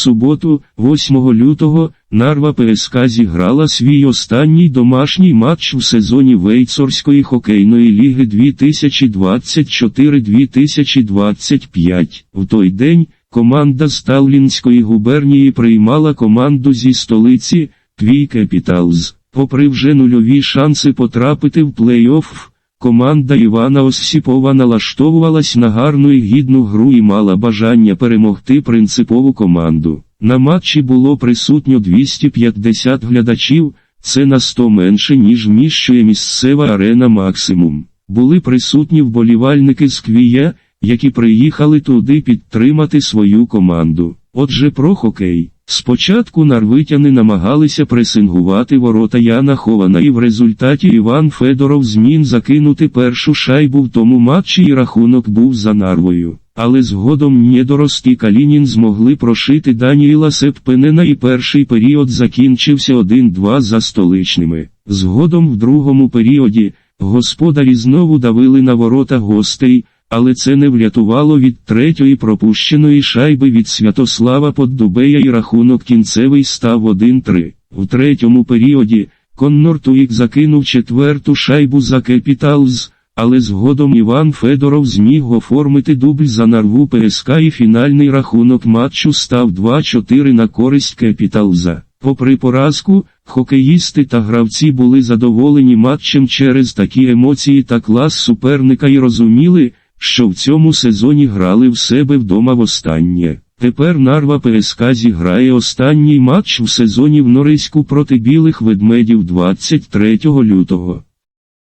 суботу, 8 лютого, Нарва ПСК зіграла свій останній домашній матч у сезоні Вейцорської хокейної ліги 2024-2025. В той день команда з Таллінської губернії приймала команду зі столиці Твій Кепіталз. Попри вже нульові шанси потрапити в плей-офф, Команда Івана Осіпова налаштовувалась на гарну і гідну гру і мала бажання перемогти принципову команду. На матчі було присутньо 250 глядачів, це на 100 менше ніж вміщує місцева арена максимум. Були присутні вболівальники з Квія, які приїхали туди підтримати свою команду. Отже про хокей. Спочатку нарвитяни намагалися пресингувати ворота Яна Хована і в результаті Іван Федоров змін закинути першу шайбу в тому матчі і рахунок був за нарвою. Але згодом Нєдорост і Калінін змогли прошити Даніїла Сеппенена і перший період закінчився 1-2 за столичними. Згодом в другому періоді господарі знову давили на ворота гостей, але це не врятувало від третьої пропущеної шайби від Святослава Поддубея і рахунок кінцевий став 1-3. В третьому періоді Коннор Туїк закинув четверту шайбу за Кепіталз, але згодом Іван Федоров зміг оформити дубль за нарву ПСК і фінальний рахунок матчу став 2-4 на користь Кепіталза. Попри поразку, хокеїсти та гравці були задоволені матчем через такі емоції та клас суперника і розуміли, що в цьому сезоні грали в себе вдома востаннє. Тепер Нарва ПСК зіграє останній матч в сезоні в Норильську проти білих ведмедів 23 лютого.